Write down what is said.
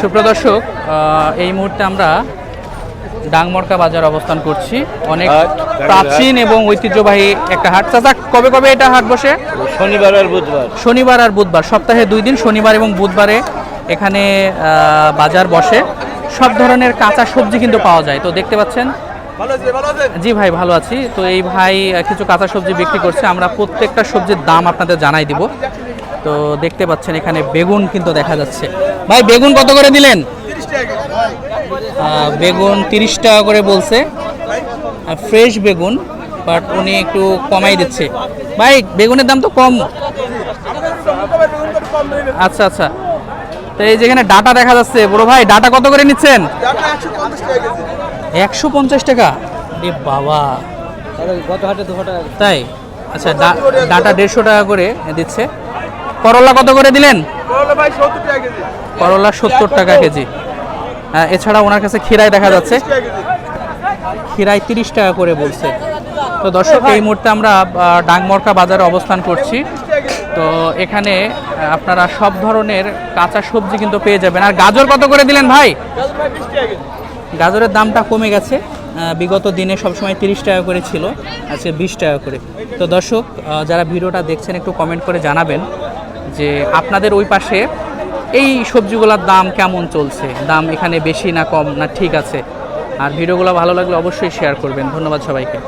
সুপ্রদর্শক এই মুহূর্তে আমরা ডাংমরকা বাজার অবস্থান করছি। অনেক প্রাচীন এবং ঐতিহ্যবাহী একটা হাট। চাচা কবে কবে এটা হাট বসে? শনিবার আর বুধবার। শনিবার আর বুধবার। সপ্তাহে দুই দিন শনিবার এবং বুধবারে এখানে বাজার বসে। সব ধরনের কাঁচা সবজি কিন্তু পাওয়া যায়। তো দেখতে পাচ্ছেন? জি ভাই ভালো আছি। তো এই ভাই কিছু কাঁচা সবজি বিক্রি করছে। আমরা প্রত্যেকটা সবজির দাম আপনাদের জানাই দিব। তো দেখতে পাচ্ছেন এখানে বেগুন কিন্তু দেখা যাচ্ছে। ভাই বেগুন কত করে দিলেন? বেগুন তিরিশ টাকা করে বলছে। ফ্রেশ বেগুন বাট উনি একটু কমাই দিচ্ছে। ভাই বেগুনের দাম তো কম। আচ্ছা আচ্ছা। তো এই যেখানে ডাটা দেখা যাচ্ছে। বড় ভাই ডাটা কত করে নিচ্ছেন? একশো পঞ্চাশ টাকা। রে বাবা। গত হাটে দুশো টাকা। তাই? আচ্ছা ডাটা দেড়শো টাকা করে দিচ্ছে। করলা কত করে দিলেন? করলা সত্তর টাকা কেজি। আহ, এছাড়া ওনার কাছে খিরাই দেখা যাচ্ছে। খিরাই তিরিশ টাকা করে বলছে। তো দর্শক এই মুহূর্তে আমরা ডাংমরকা বাজারে অবস্থান করছি। তো এখানে আপনারা সব ধরনের কাঁচা সবজি কিন্তু পেয়ে যাবেন। আর গাজর কত করে দিলেন ভাই? গাজরের দামটা কমে গেছে। বিগত দিনে সবসময় তিরিশ টাকা করে ছিল আজকে বিশ টাকা করে। তো দর্শক যারা ভিডিওটা দেখছেন একটু কমেন্ট করে জানাবেন। যে আপনাদের ওই পাশে এই সবজিগুলোর দাম কেমন চলছে? দাম এখানে বেশি না কম? না ঠিক আছে? আর ভিডিওগুলো ভালো লাগলে অবশ্যই শেয়ার করবেন। ধন্যবাদ সবাইকে।